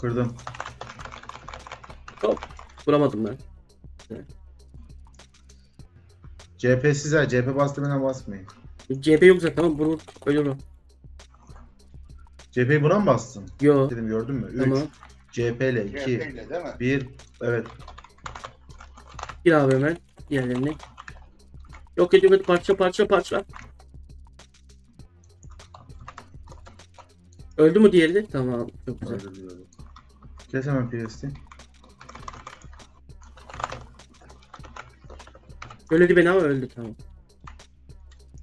Kırdım. Vuramadım ben. CP size. CP bastı bana basmayın. CHP yok zaten tamam vur. Ölür o. CP'yi buna mı bastın? Yo. Dedim gördün mü? 3. Tamam. CP ile 2. CHP ile değil mi? 1. Evet. Gir abi hemen. Diğerlerini. Yok et parça parça parça. Öldü mü diğeri de? Tamam. Çok güzel. Öyle diyorum. Kes hemen PS'ti. Öldü beni ama öldü tamam.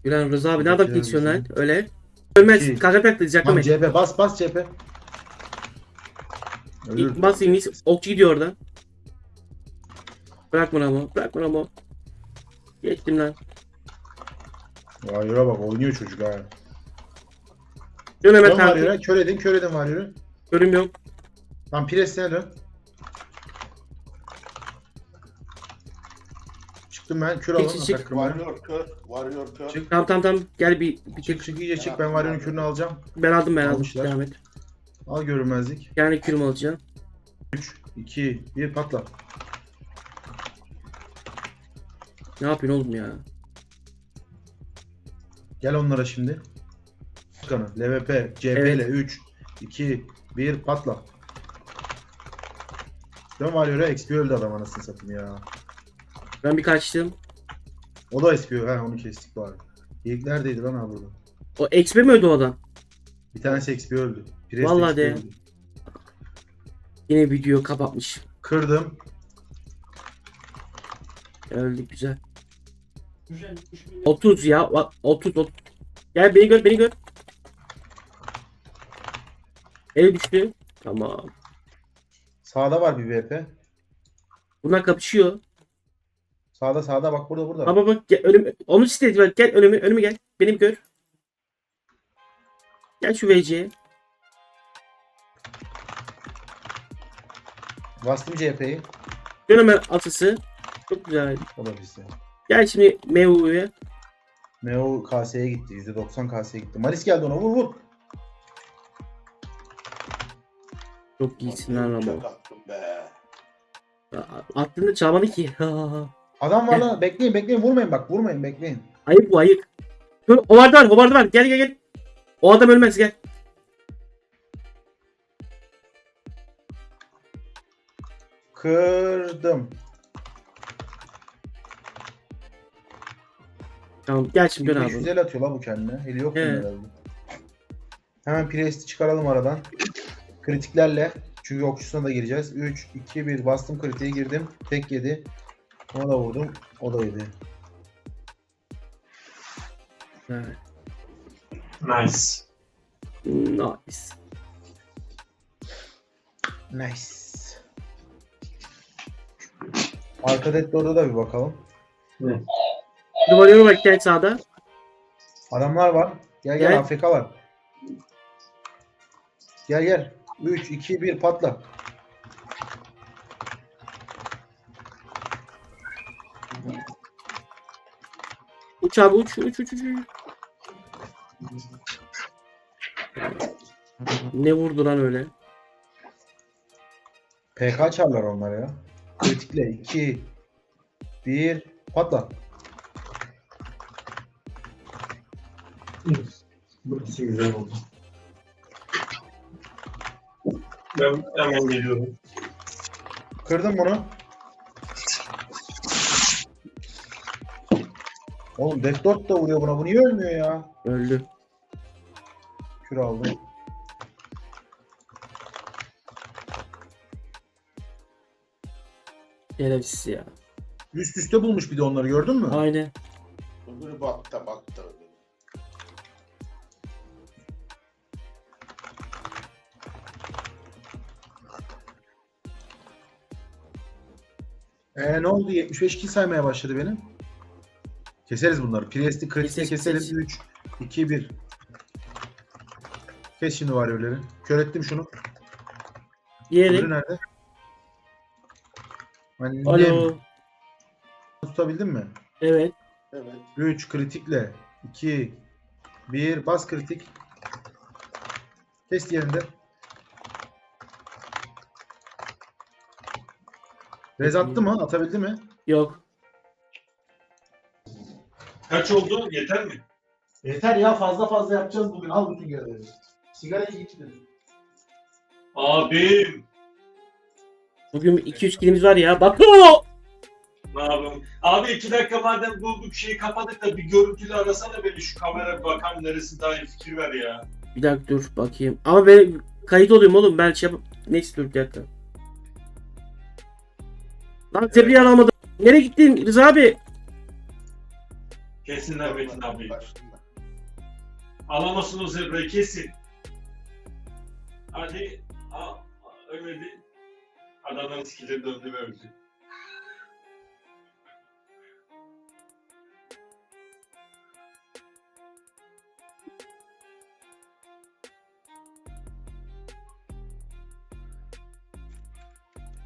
Gülen Rıza abi ne yapıp Güzel, geçiyorsun lan? Öyle. Ölmez. Kanka Tamam yaklamayın. CP bas bas CP. Ölür. Bas İngiliz. Okçu gidiyor oradan. Bırak bunu ama. Bırak bunu ama. Geçtim lan. Vay yürü bak oynuyor çocuk ha. Dön hemen Dön takip. yürü. Kör edin kör edin var yürü. Görüm yok. Tam presine dön. Çıktım ben kür alın. Çık, çık, çık. Warrior kör. Warrior kör. Çık. Tamam tamam tamam. Gel bir, bir Çık tek. çık iyice çık ben Varyo'nun kürünü alacağım. Ben aldım ben aldım. Almışlar. Devam et. Al görünmezlik. Yani kürüm alacağım. 3, 2, 1 patla. Ne yapıyorsun oğlum ya? Gel onlara şimdi. Kanı. LVP, CP Evet. ile 3, 2, 1 patla. Dön Varyo'ya XP öldü adam anasını satayım ya. Ben bir kaçtım. O da XP ha onu kestik bari. İlk neredeydi lan ha burada? O XP mi öldü o adam? Bir tanesi XP öldü. Pires Vallahi XP de. öldü. Yine video kapatmış. Kırdım. Öldü güzel. 30 ya. va- 30 30. Gel beni gör beni gör. El düştü. Tamam. Sağda var bir VP. Bunlar kapışıyor. Sağda sağda bak burada burada. Baba bak gel önüm onu istedi bak gel önüme önüme gel. Benim gör. Gel şu VC'ye. Bastım CHP'yi. Dön hemen atısı. Çok güzel. O da bizde. Gel şimdi MU'ya. Meo KS'ye gitti. %90 KS'ye gitti. Maris geldi ona vur vur. Çok iyisin lan attım be. Aklında çalmadı ki. Adam var lan. Bekleyin bekleyin vurmayın bak vurmayın bekleyin. ayıp bu ayıp. Dur o vardı var o vardı var. Gel gel gel. O adam ölmez gel. Kırdım. Tamam gel şimdi dön abi. 550 atıyor la bu kendine. Eli yok He. bunun herhalde. Hemen Priest'i çıkaralım aradan. Kritiklerle. Çünkü okçusuna da gireceğiz. 3, 2, 1 bastım kritiğe girdim. Tek yedi. Ona da vurdum. O da yedi. Evet. Nice. Nice. Nice. Arka Deadlock'da da bir bakalım. Duvarına bak gel sağda. Adamlar var. Gel gel, Gel. AFK var. Gel gel. 3, 2, 1 patla. Uç abi uç uç uç uç. Ne vurdu lan öyle? PK çarlar onlar ya. Kritikle 2, 1 patla. Burası güzel oldu. Ben hemen geliyorum. Kırdım bunu. Oğlum Death Note da vuruyor buna. Bu niye ölmüyor ya? Öldü. Kür aldım. Şerefsiz ya. Üst üste bulmuş bir de onları gördün mü? Aynen. Öbürü baktı baktı. Ee, ne oldu? 75 kill saymaya başladı benim. Keseriz bunları. Priest'i kritikle Keseriz, keselim. keseriz. 3, 2, 1. Kes şimdi var öyle. Kör ettim şunu. Öbürü Diğeri. nerede? Annem. Alo. Tutabildin mi? Evet. Evet. 3 kritikle 2 1 bas kritik. Kes yerinde. Rez attı mı? Atabildi mi? Yok. Kaç oldu? Yeter mi? Yeter ya fazla fazla yapacağız bugün. Al bütün görevleri. Sigarayı git dedim. Abim. Bugün 2-3 kilimiz var ya. Bak o! Ne yapalım? Abi iki dakika madem bu, bu şeyi kapadık da bir görüntülü arasana beni şu kamera bakan neresi daha iyi fikir ver ya. Bir dakika dur bakayım. Ama ben kayıt olayım oğlum. Ben şey yap... Neyse dur bir dakika. Lan zebriyi alamadım. Nereye gittin Rıza abi? Kesinler Metin abi. Alamasın o zebrayı kesin. Hadi. Aa, ölmedi. Adamların skilleri döndü ve öldü.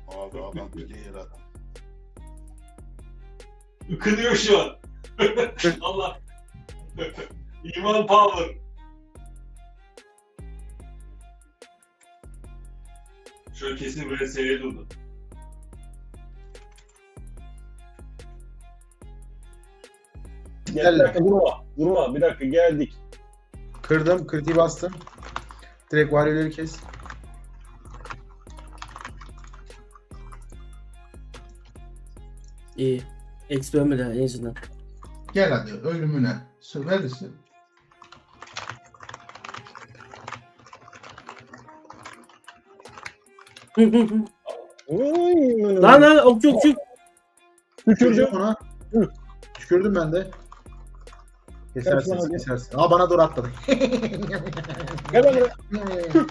Abi adam player adam. Ikınıyor şu an. Allah. İman power. Şöyle kesin böyle durdu. Gel. Bir dakika durma. Durma. Bir dakika geldik. Kırdım. Kritiği bastım. Direkt varyoları kes. İyi. Eksi ölmedi ha, en azından. Gel hadi ölümüne. Söversin. lan lan okçu okçu. Tükürdüm Tükürdüm. ona. Tükürdüm ben de. Kesersin, Kaç kesersin. Aa bana doğru atladı. Gel lan buraya.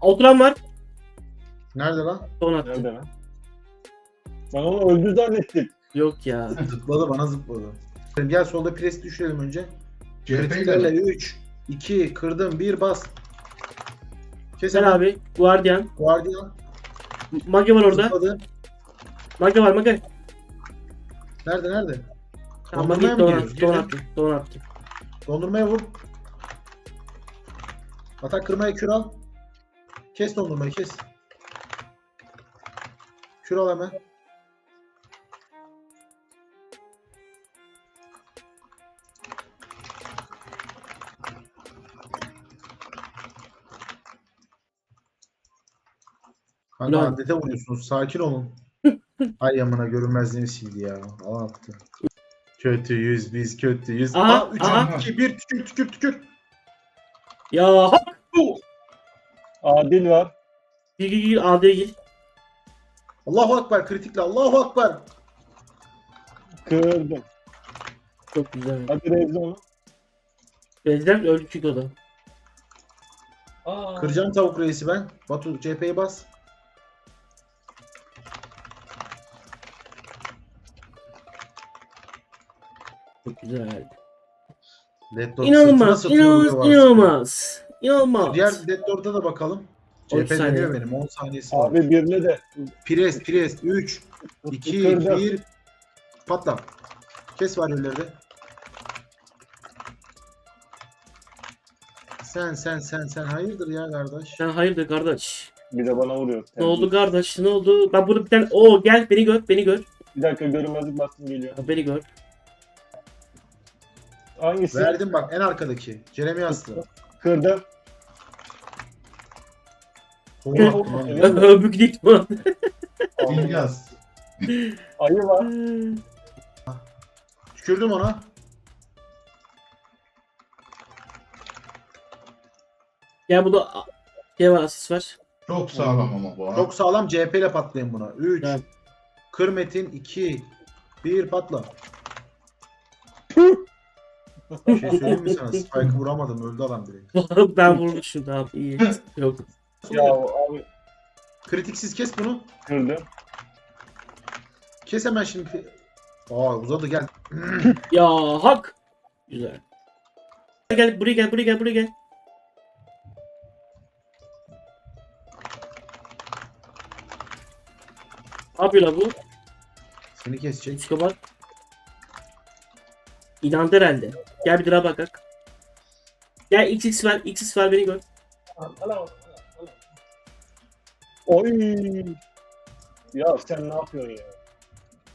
Oturan var. Nerede lan? Son attı. Nerede lan? Ben onu öldü zannettim. Yok ya. Zıpladı bana zıpladı. Gel solda pres düşürelim önce. CHP'yle Kritiklerle 3, 2, kırdım, 1 bas. Kes Sen hemen. abi. Guardian. Guardian Mage var orada. zıpladı. Mage var mage. Nerede nerede? Tamam Dondurmaya mage mı don giriyoruz? attı. Don attı. Don attı. Dondurmaya vur. Atak kırmaya kür al. Kes dondurmayı kes. Kür al hemen. Kanka adete vuruyorsunuz. Sakin olun. Ay yamına görünmezliğini sildi ya. Allah attı. Kötüyüz biz kötüyüz. Aha, Aa, 3, aha. 2, 1 tükür tükür tükür. Ya hop. Adil var. Gir gir gir. Adil'e gir. Allahu Akbar kritikle Allahu Akbar. Kırdım. Çok güzel. Hadi rezil onu. Bezler öldü çünkü o da. Aa. Kıracağım tavuk reisi ben. Batu CHP'ye bas. Güzel. Dead İnanılmaz. sırtına satıyor, İnanılmaz. İnanılmaz. İnanılmaz. Diğer Dead da bakalım. 13 CHP saniye. dönüyor benim 10 saniyesi var. Abi birine de. Pires Pires 3 2 Kırdım. 1 patla. Kes var de. Sen sen sen sen hayırdır ya kardeş? Sen hayırdır kardeş? Bir de bana vuruyor. Ne oldu kardeş? Ne oldu? Ben burada bir tane... Oo gel beni gör. Beni gör. Bir dakika görünmezlik bastım geliyor. Ha, Beni gör. Hangisi? Verdim bak en arkadaki. Jeremy Aslı. Kırdım. Öbük değil mi? İlyas. Ayı var. Tükürdüm ona. Gel burada şey var asist var. Çok sağlam ama bu. Çok sağlam CHP ile patlayın buna. 3 Evet. Kır Metin 2 1 patla. Bir şey söyleyeyim mi sana? Spike'ı vuramadım. Öldü adam direkt. ben vurmuşum tamam iyi. Yok. Ya abi Kritiksiz kes bunu. kırdım. Kes hemen şimdi. Aa uzadı gel. Ya hak. Güzel. Gel buraya gel buraya gel buraya gel. Ne yapıyor lan bu? Seni kesecek. Psikopat. İnandı herhalde. Gel bir daha bakak. Gel XX ver, XX ver beni gör. Oy. Ya sen ne yapıyorsun ya?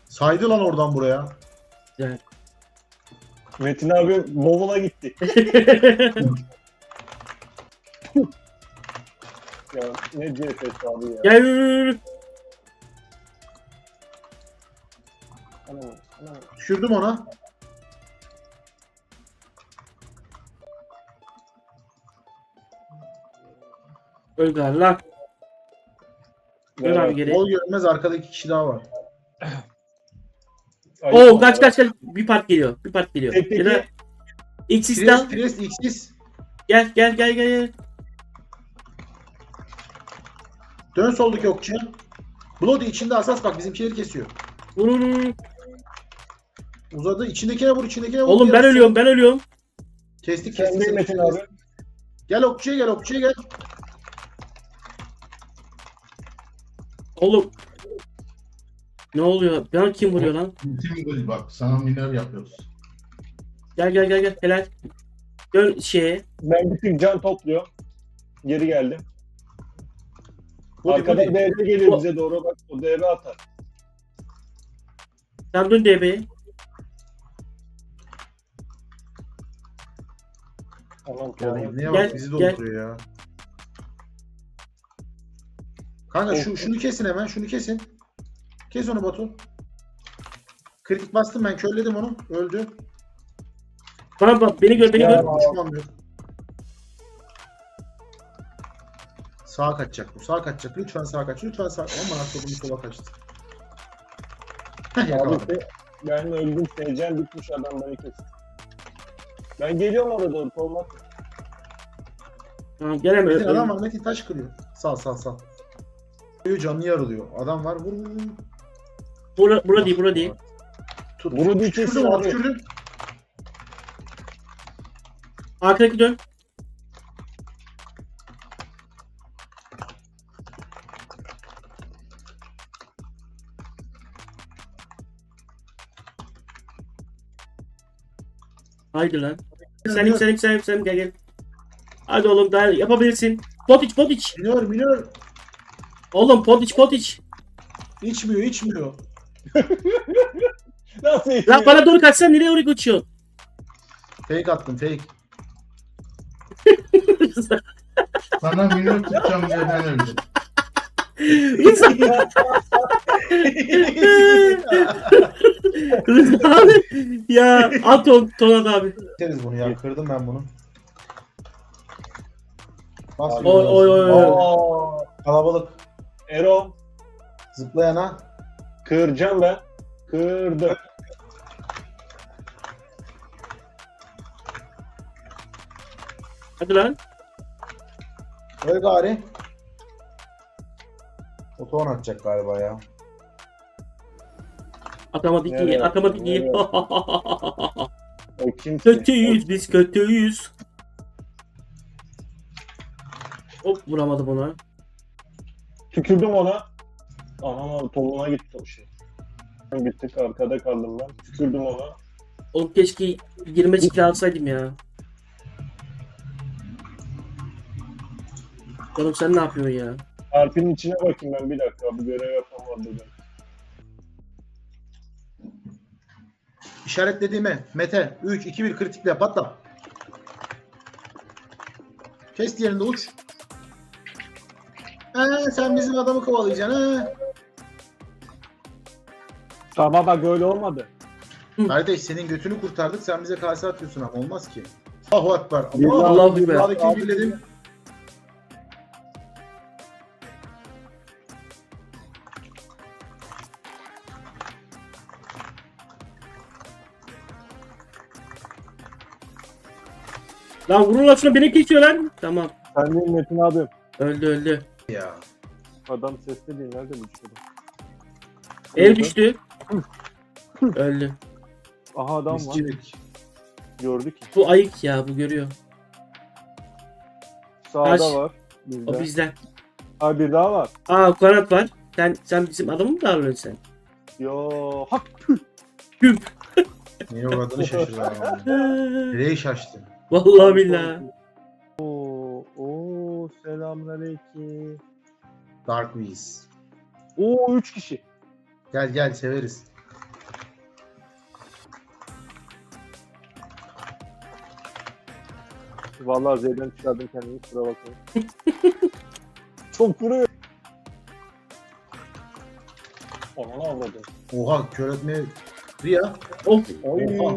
Saydı lan oradan buraya. Güzel. Metin abi bavula gitti. Ya ne CFS abi ya. Gel. Düşürdüm ona. Öl gari lan. Dön abi geri. Bol görünmez arkada iki kişi daha var. Ay, Oo Allah. kaç kaç kaç. Bir part geliyor. Bir part geliyor. Tek tek Ya da. X'is X'siz. Gel gel gel gel. gel. Dön soldaki okçuya. Bloody içinde asas bak bizimkileri kesiyor. Vur vur vur. Uzadı içindekine vur içindekine vur. Oğlum ben Yarısı- ölüyorum ben ölüyorum. Kestik Sen kestik. kestik, Metin kestik. abi. Gel okçuya gel okçuya gel. Oğlum. Ne oluyor? Bana kim vuruyor lan? Tingle bak sana minör yapıyoruz. Gel gel gel gel. Helal. Dön şeye. Ben tık can topluyor. Geri geldim. Body, Arkada body. DB geliyor bize doğru bak. O DB atar. Sen dön DB'ye. Aman Ya tamam. ne Gel, bak bizi gel. dolduruyor ya. Kanka şu, şunu kesin hemen şunu kesin. Kes onu Batu. Kritik bastım ben körledim onu. Öldü. Bana bak beni gör beni gör. Düşman yok. Sağa kaçacak bu. Sağa kaçacak. Lütfen sağa kaç. Lütfen sağa. Aman atladım sola kaçtı. Heh Abi yakaladım. işte ben öldüm. Seyircem bitmiş adam beni kesti. Ben geliyorum orada doğru. Olmaz. Tamam gel hemen. Metin adam var. Metin taş kırıyor. Sal sal sal. Canı yarılıyor. Adam var. Vur vur vur. Bura, bura değil bura değil. Tut. Bunu Tükürdüm kesin onu abi. tükürdüm. Arkadaki dön. Haydi lan. Selim Selim Selim Selim gel gel. Hadi oğlum daha yapabilirsin. Potiç Potiç. Minör minör. Oğlum Potiç Potiç. İçmiyor içmiyor. Nasıl Lan yetiyor? bana doğru kaçsan nereye oraya kaçıyorsun? Fake attım fake. Sana minör tutacağım diye ben öldüm. abi ya at o Tonat abi. Biteriz bunu ya. Kırdım ben bunu. Bas Oy oy oy oy. Aa, Kalabalık. Ero. Zıplayana. Kıracağım ben. Kırdım. Hadi lan. Öl gari. Otoğun atacak galiba ya. Atamadık Nereye? iyi, atamadık iyi. Nereye? O kötüyüz biz kötüyüz. Hop vuramadım ona. Tükürdüm ona. Aman abi toluna gitti o şey. Bir tık arkada kaldım ben. Tükürdüm ona. Oğlum keşke 20 çiftli alsaydım ya. Oğlum sen ne yapıyorsun ya? Harpinin içine bakayım ben bir dakika. Bu görev yapamadı ben. İşaretlediğime Mete 3 2 1 kritikle patla. Kes yerinde uç. Ee, sen bizim adamı kovalayacaksın he. Ama bak öyle olmadı. Kardeş senin götünü kurtardık sen bize kase atıyorsun ama olmaz ki. Allahu Ekber. Billah- Allah Allahu Ekber. Sağdakini birledim. Lan vurun lan şuna beni kesiyor lan. Tamam. Sen değil Metin abi. Öldü öldü. Ya. Adam sesli değil. Nerede bu işte? El düştü. öldü. Aha adam var. Gördük. Bu ayık ya bu görüyor. Sağda Taş. var. O Bizde. bizden. Ha bir daha var. Aa kanat var. Sen sen bizim adamı mı davranıyorsun sen? Yo. Hak. Niye uğradığını şaşırdı adam. Nereye şaştı? Vallahi billahi. Selamünaleyküm. Dark Wiz. Oo 3 kişi. Gel gel severiz. Vallahi Z'den çıkardım kendimi kusura bakmayın. Çok vuruyor. Ananı avladım. Oha kör etme. Riya. Of. Oy. Oha.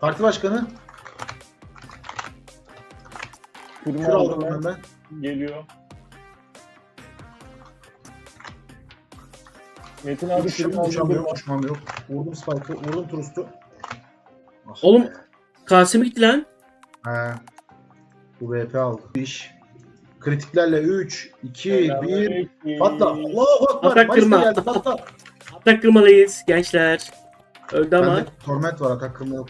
Parti başkanı. Kürümü Kür aldım aldım ben. Geliyor. Metin abi uçam kürümü yok, uçmam yok. Vurdum spike'ı, vurdum trustu. Ah Oğlum. Kasım gitti lan. He. Bu VP aldı. İş. Kritiklerle 3, 2, 1. Selamünaleyküm. Patla. Allahu Akbar. Atak Mayıs'ta kırma. geldi patla. Atak kırmalıyız gençler. Öldü ama. Bende torment var atak kırma yok.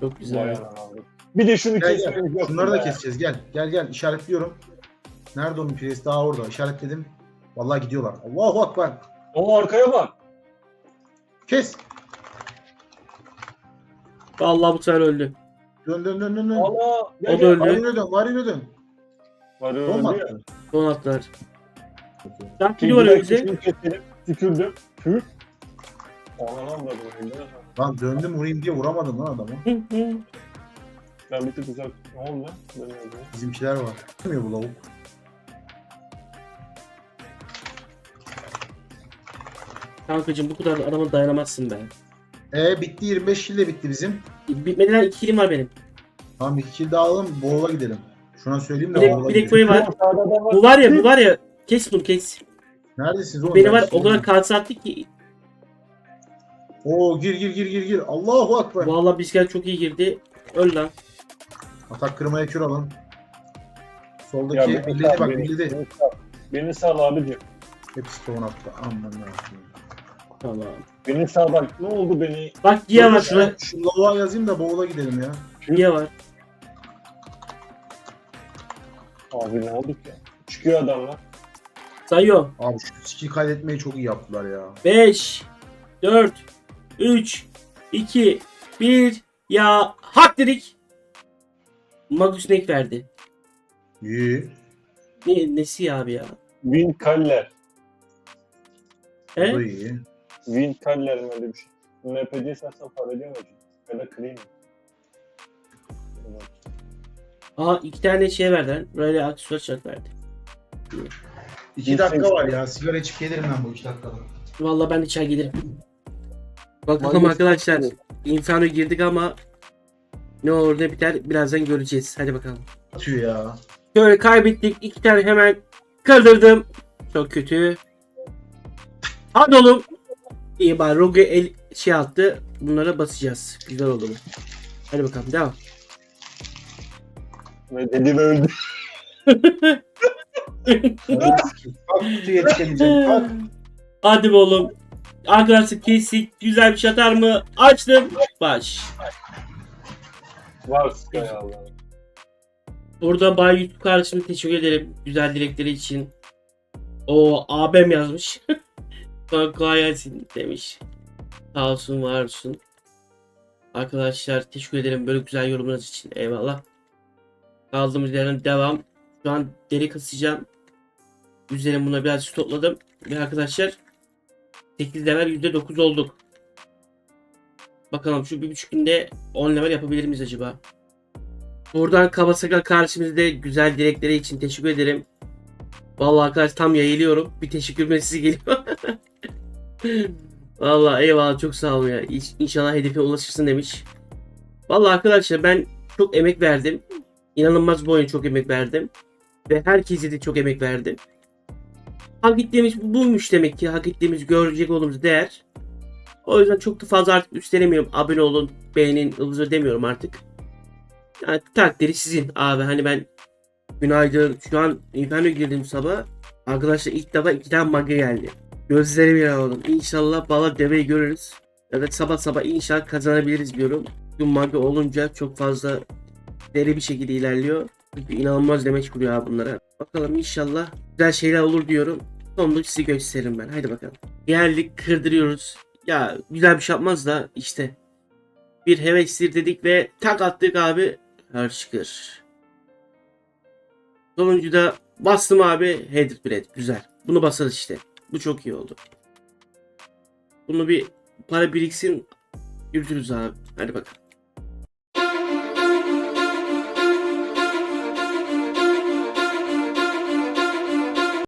Çok Vay güzel. anam abi. Bir de şunu Gel gel. kesmemiz yok. Şunları da keseceğiz. Gel. Gel gel. İşaretliyorum. Nerede onun piresi? Daha orada. İşaretledim. Vallahi gidiyorlar. Allahu Akbar. O arkaya bak. Kes. Vallahi bu sefer öldü. Dön dön dön dön. dön. Allah. O da öldü. Varine dön. Varine dön. Öldü ya. attı. Son. Tam Şimdi kili var keselim. Tükürdüm. Tür. Lan döndüm vurayım diye vuramadım lan adamı. Ben bir tık uzak. Ne oldu lan? Ben. Bizimkiler var. Bilmiyor bu lavuk. Kankacım bu kadar adama dayanamazsın be. E bitti 25 kill de bitti bizim. Bitmedi lan iki kilim var benim. Tamam 2 kill daha alalım. Boğula gidelim. Şuna söyleyeyim de Boğula bir de gidelim. koyu var. Bu var ya bu var ya. Kes bunu kes. Neredesiniz oğlum? Beni var o kadar kalsa attık ki. Oo gir gir gir gir gir. Allahu Akbar. Vallahi bizler çok iyi girdi. Öl lan. Atak kırmaya kür alın. Ya Soldaki belledi sal, bak beni, belledi. beni sal. Beni sal abicim. Hepsi stone attı. Aman ne Tamam. Beni sal bak. Ne oldu beni? Bak Gia var şurada. Şu lavuğa yazayım da boğula gidelim ya. Gia var. Abi ne olduk ya? Çıkıyor adamlar. Sayıyor. Abi şu skill kaydetmeyi çok iyi yaptılar ya. 5 4 3 2 1 Ya hak dedik. Magus Neck verdi. İyi. Ne, nesi ya abi ya? Win Kaller. Bu He? iyi. Win Kaller mi öyle bir şey? MPC satsan para ediyor mu? Ya da clean mi? Aa iki tane şey verdi. Böyle aksesuar çark verdi. 2 dakika var ya. Sigara içip gelirim ben bu 2 dakikada. Vallahi ben de çay gelirim. Bakalım arkadaşlar. Inferno girdik ama ne olur ne biter birazdan göreceğiz. Hadi bakalım. Atıyor ya. Şöyle kaybettik. iki tane hemen kırdırdım. Çok kötü. Hadi oğlum. İyi bari Rogue el şey attı. Bunlara basacağız. Güzel oldu bu. Hadi bakalım devam. Ve dedi ve öldü. Kalk kutuya yetişemeyeceğim. Kalk. Hadi be oğlum. Arkadaşlar kesik. Güzel bir şey atar mı? Açtım. Baş. Var Sky. Burada Bay YouTube kardeşime teşekkür ederim. Güzel dilekleri için. O abim yazmış. Kanka Yasin demiş. Sağ olsun var olsun. Arkadaşlar teşekkür ederim böyle güzel yorumlarınız için. Eyvallah. Kaldığımız yerden devam. Şu an deri kasacağım. Üzerine buna biraz topladım. Ve arkadaşlar 8 level %9 olduk. Bakalım şu bir buçuk günde 10 level yapabilir miyiz acaba? Buradan Kabasaka karşımızda güzel dilekleri için teşekkür ederim. Vallahi arkadaş tam yayılıyorum. Bir teşekkür mesajı geliyor. Vallahi eyvallah çok sağ olun ya. İnşallah hedefe ulaşırsın demiş. Vallahi arkadaşlar ben çok emek verdim. İnanılmaz bu oyuna çok emek verdim. Ve herkese de çok emek verdim. Hak ettiğimiz buymuş demek ki. Hak ettiğimiz görecek olduğumuz değer. O yüzden çok da fazla artık üstelemiyorum. Abone olun, beğenin, ıvızı demiyorum artık. Yani takdiri sizin abi. Hani ben günaydın. Şu an Inferno girdim sabah. Arkadaşlar ilk defa iki tane manga geldi. Gözlerim yanıldım. İnşallah bala deveyi görürüz. Evet sabah sabah inşallah kazanabiliriz diyorum. Bugün manga olunca çok fazla deri bir şekilde ilerliyor. Çünkü inanılmaz demeç kuruyor abi bunlara. Bakalım inşallah güzel şeyler olur diyorum. Sonunda size gösteririm ben. Haydi bakalım. Geldik kırdırıyoruz. Ya güzel bir şey yapmaz da işte bir hevestir dedik ve tak attık abi. Her şıkır. Sonuncu da bastım abi. Headed Bread. Güzel. Bunu basarız işte. Bu çok iyi oldu. Bunu bir para biriksin yürütürüz abi. Hadi bakalım.